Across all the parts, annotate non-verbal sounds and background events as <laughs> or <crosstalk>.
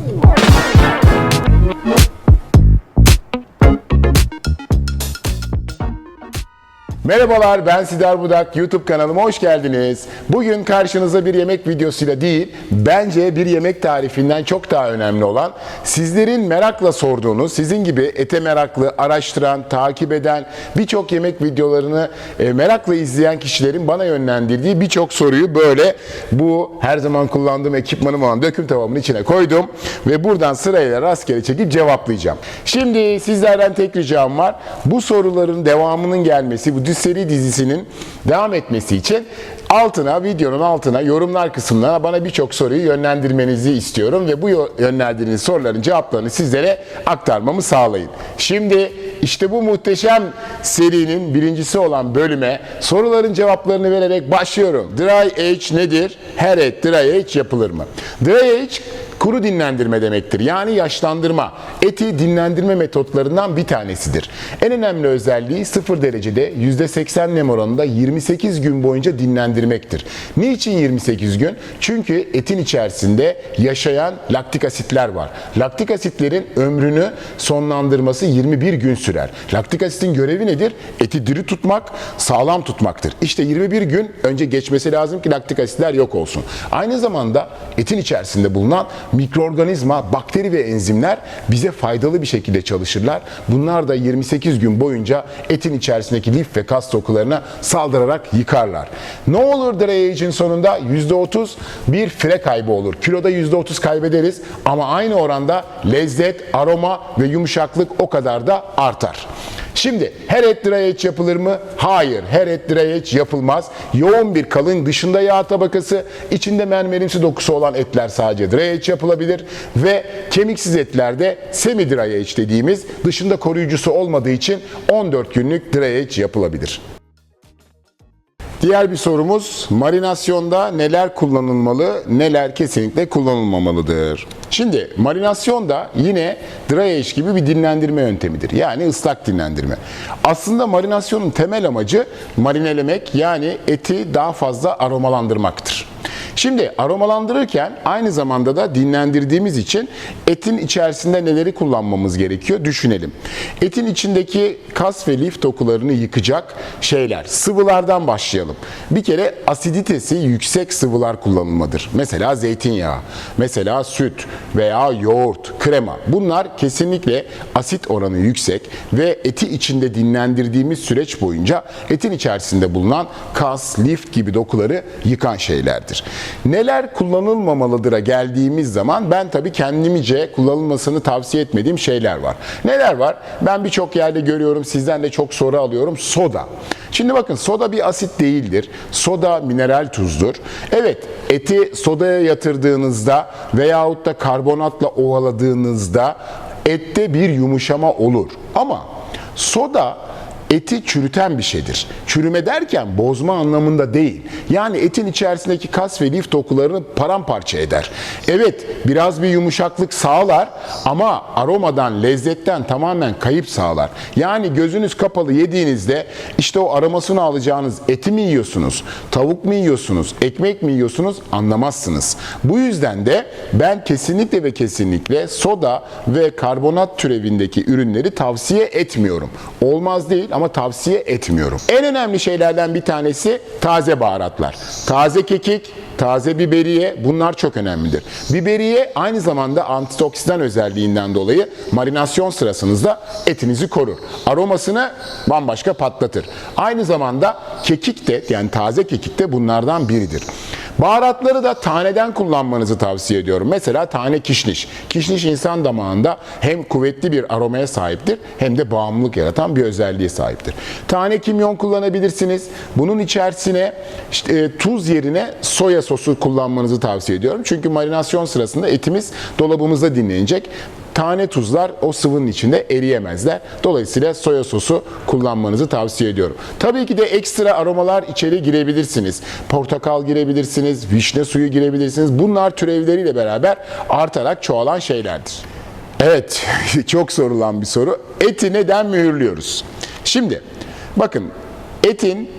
Ooh. Merhabalar ben Sidar Budak YouTube kanalıma hoş geldiniz. Bugün karşınıza bir yemek videosuyla değil, bence bir yemek tarifinden çok daha önemli olan, sizlerin merakla sorduğunuz, sizin gibi ete meraklı, araştıran, takip eden, birçok yemek videolarını e, merakla izleyen kişilerin bana yönlendirdiği birçok soruyu böyle bu her zaman kullandığım ekipmanım olan döküm tavamın içine koydum ve buradan sırayla rastgele çekip cevaplayacağım. Şimdi sizlerden tek ricam var. Bu soruların devamının gelmesi, bu seri dizisinin devam etmesi için altına, videonun altına, yorumlar kısmına bana birçok soruyu yönlendirmenizi istiyorum ve bu yönlendirdiğiniz soruların cevaplarını sizlere aktarmamı sağlayın. Şimdi işte bu muhteşem serinin birincisi olan bölüme soruların cevaplarını vererek başlıyorum. Dry age nedir? Her et dry age yapılır mı? Dry age kuru dinlendirme demektir. Yani yaşlandırma. Eti dinlendirme metotlarından bir tanesidir. En önemli özelliği 0 derecede %80 nem oranında 28 gün boyunca dinlendirmektir. Niçin 28 gün? Çünkü etin içerisinde yaşayan laktik asitler var. Laktik asitlerin ömrünü sonlandırması 21 gün sürer. Laktik asitin görevi nedir? Eti diri tutmak, sağlam tutmaktır. İşte 21 gün önce geçmesi lazım ki laktik asitler yok olsun. Aynı zamanda etin içerisinde bulunan mikroorganizma, bakteri ve enzimler bize faydalı bir şekilde çalışırlar. Bunlar da 28 gün boyunca etin içerisindeki lif ve kas dokularına saldırarak yıkarlar. Ne olur dry age'in sonunda %30 bir fire kaybı olur. Kiloda %30 kaybederiz ama aynı oranda lezzet, aroma ve yumuşaklık o kadar da artar. Şimdi her et age yapılır mı? Hayır. Her et age yapılmaz. Yoğun bir kalın dışında yağ tabakası, içinde mermerimsi dokusu olan etler sadece age yapılabilir ve kemiksiz etlerde semi age dediğimiz dışında koruyucusu olmadığı için 14 günlük age yapılabilir. Diğer bir sorumuz marinasyonda neler kullanılmalı, neler kesinlikle kullanılmamalıdır? Şimdi marinasyonda yine dry age gibi bir dinlendirme yöntemidir. Yani ıslak dinlendirme. Aslında marinasyonun temel amacı marinelemek yani eti daha fazla aromalandırmaktır. Şimdi aromalandırırken aynı zamanda da dinlendirdiğimiz için etin içerisinde neleri kullanmamız gerekiyor düşünelim. Etin içindeki kas ve lif dokularını yıkacak şeyler. Sıvılardan başlayalım. Bir kere asiditesi yüksek sıvılar kullanılmadır. Mesela zeytinyağı, mesela süt veya yoğurt, krema. Bunlar kesinlikle asit oranı yüksek ve eti içinde dinlendirdiğimiz süreç boyunca etin içerisinde bulunan kas, lif gibi dokuları yıkan şeylerdir. Neler kullanılmamalıdır'a geldiğimiz zaman ben tabii kendimce kullanılmasını tavsiye etmediğim şeyler var. Neler var? Ben birçok yerde görüyorum, sizden de çok soru alıyorum. Soda. Şimdi bakın soda bir asit değildir. Soda mineral tuzdur. Evet eti sodaya yatırdığınızda veyahut da karbonatla ovaladığınızda ette bir yumuşama olur. Ama soda eti çürüten bir şeydir. Çürüme derken bozma anlamında değil. Yani etin içerisindeki kas ve lif dokularını paramparça eder. Evet biraz bir yumuşaklık sağlar ama aromadan, lezzetten tamamen kayıp sağlar. Yani gözünüz kapalı yediğinizde işte o aromasını alacağınız eti mi yiyorsunuz, tavuk mu yiyorsunuz, ekmek mi yiyorsunuz anlamazsınız. Bu yüzden de ben kesinlikle ve kesinlikle soda ve karbonat türevindeki ürünleri tavsiye etmiyorum. Olmaz değil ama tavsiye etmiyorum. En önemli şeylerden bir tanesi taze baharatlar. Taze kekik, taze biberiye bunlar çok önemlidir. Biberiye aynı zamanda antioksidan özelliğinden dolayı marinasyon sırasınızda etinizi korur. Aromasını bambaşka patlatır. Aynı zamanda kekik de yani taze kekik de bunlardan biridir. Baharatları da taneden kullanmanızı tavsiye ediyorum. Mesela tane kişniş. Kişniş insan damağında hem kuvvetli bir aromaya sahiptir hem de bağımlılık yaratan bir özelliğe sahiptir. Tane kimyon kullanabilirsiniz. Bunun içerisine işte, e, tuz yerine soya sosu kullanmanızı tavsiye ediyorum. Çünkü marinasyon sırasında etimiz dolabımızda dinlenecek. Tane tuzlar o sıvının içinde eriyemezler. Dolayısıyla soya sosu kullanmanızı tavsiye ediyorum. Tabii ki de ekstra aromalar içeri girebilirsiniz. Portakal girebilirsiniz, vişne suyu girebilirsiniz. Bunlar türevleriyle beraber artarak çoğalan şeylerdir. Evet, <laughs> çok sorulan bir soru. Eti neden mühürlüyoruz? Şimdi bakın etin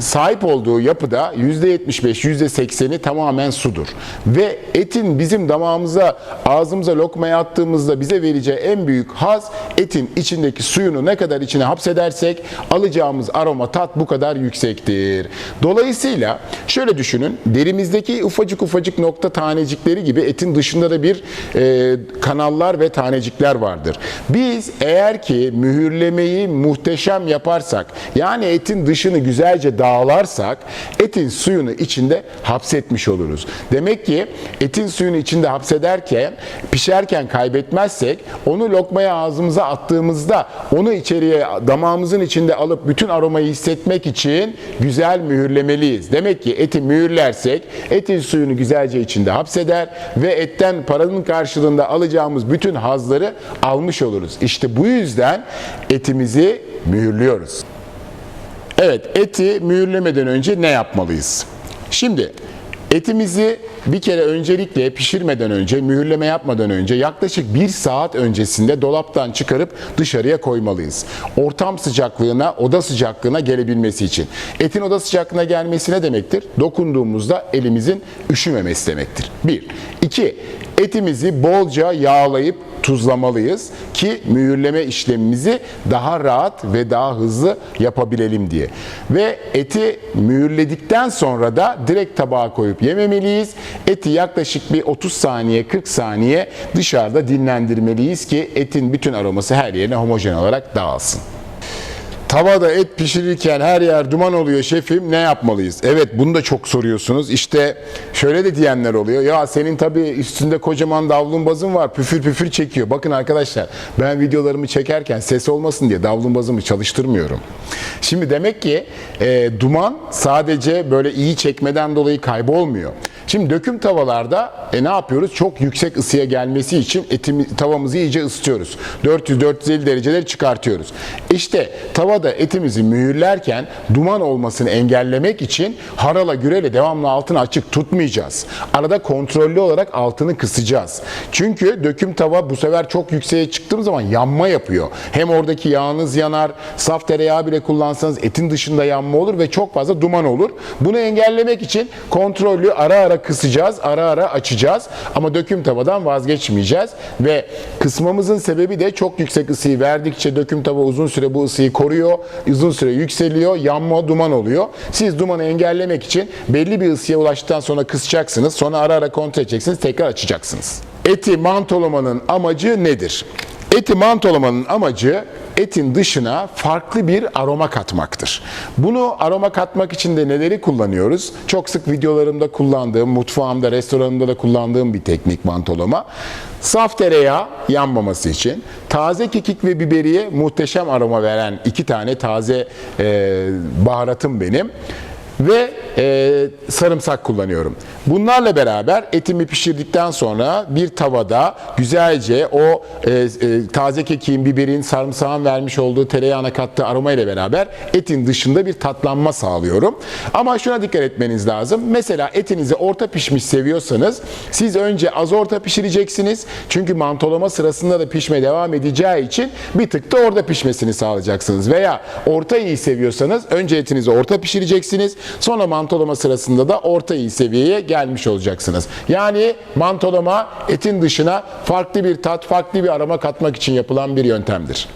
sahip olduğu yapıda %75, %80'i tamamen sudur. Ve etin bizim damağımıza, ağzımıza lokmaya attığımızda bize vereceği en büyük haz etin içindeki suyunu ne kadar içine hapsedersek alacağımız aroma tat bu kadar yüksektir. Dolayısıyla şöyle düşünün derimizdeki ufacık ufacık nokta tanecikleri gibi etin dışında da bir e, kanallar ve tanecikler vardır. Biz eğer ki mühürlemeyi muhteşem yaparsak yani etin dışını güzelce dağlarsak etin suyunu içinde hapsetmiş oluruz. Demek ki etin suyunu içinde hapsederken pişerken kaybetmezsek onu lokmaya ağzımıza attığımızda onu içeriye damağımızın içinde alıp bütün aromayı hissetmek için güzel mühürlemeliyiz. Demek ki eti mühürlersek etin suyunu güzelce içinde hapseder ve etten paranın karşılığında alacağımız bütün hazları almış oluruz. İşte bu yüzden etimizi mühürlüyoruz. Evet, eti mühürlemeden önce ne yapmalıyız? Şimdi etimizi bir kere öncelikle pişirmeden önce, mühürleme yapmadan önce yaklaşık bir saat öncesinde dolaptan çıkarıp dışarıya koymalıyız. Ortam sıcaklığına, oda sıcaklığına gelebilmesi için. Etin oda sıcaklığına gelmesi ne demektir? Dokunduğumuzda elimizin üşümemesi demektir. Bir. İki, etimizi bolca yağlayıp tuzlamalıyız ki mühürleme işlemimizi daha rahat ve daha hızlı yapabilelim diye. Ve eti mühürledikten sonra da direkt tabağa koyup yememeliyiz. Eti yaklaşık bir 30 saniye 40 saniye dışarıda dinlendirmeliyiz ki etin bütün aroması her yerine homojen olarak dağılsın. Tavada et pişirirken her yer duman oluyor şefim ne yapmalıyız? Evet bunu da çok soruyorsunuz. İşte şöyle de diyenler oluyor. Ya senin tabii üstünde kocaman davlumbazın var püfür püfür çekiyor. Bakın arkadaşlar ben videolarımı çekerken ses olmasın diye davlumbazımı çalıştırmıyorum. Şimdi demek ki e, duman sadece böyle iyi çekmeden dolayı kaybolmuyor. Şimdi döküm tavalarda e, ne yapıyoruz? Çok yüksek ısıya gelmesi için etimi, tavamızı iyice ısıtıyoruz. 400-450 dereceleri çıkartıyoruz. İşte tavada etimizi mühürlerken duman olmasını engellemek için harala güreyle devamlı altını açık tutmayacağız. Arada kontrollü olarak altını kısacağız. Çünkü döküm tava bu sefer çok yükseğe çıktığım zaman yanma yapıyor. Hem oradaki yağınız yanar, saf tereyağı bile kullansanız etin dışında yanma olur ve çok fazla duman olur. Bunu engellemek için kontrollü ara ara kısacağız, ara ara açacağız ama döküm tavadan vazgeçmeyeceğiz ve kısmamızın sebebi de çok yüksek ısıyı verdikçe döküm tava uzun süre bu ısıyı koruyor, uzun süre yükseliyor, yanma, duman oluyor. Siz dumanı engellemek için belli bir ısıya ulaştıktan sonra kısacaksınız, sonra ara ara kontrol edeceksiniz, tekrar açacaksınız. Eti mantolamanın amacı nedir? Eti mantolamanın amacı etin dışına farklı bir aroma katmaktır. Bunu aroma katmak için de neleri kullanıyoruz? Çok sık videolarımda kullandığım, mutfağımda, restoranımda da kullandığım bir teknik mantolama. Saf tereyağı yanmaması için, taze kekik ve biberiye muhteşem aroma veren iki tane taze e, baharatım benim ve e, sarımsak kullanıyorum. Bunlarla beraber etimi pişirdikten sonra bir tavada güzelce o e, e, taze kekiğin, biberin, sarımsağın vermiş olduğu tereyağına kattığı aroma ile beraber etin dışında bir tatlanma sağlıyorum. Ama şuna dikkat etmeniz lazım. Mesela etinizi orta pişmiş seviyorsanız siz önce az orta pişireceksiniz. Çünkü mantolama sırasında da pişme devam edeceği için bir tık da orada pişmesini sağlayacaksınız. Veya orta iyi seviyorsanız önce etinizi orta pişireceksiniz. Sonra mantolama sırasında da orta iyi seviyeye gelmiş olacaksınız. Yani mantolama etin dışına farklı bir tat, farklı bir aroma katmak için yapılan bir yöntemdir.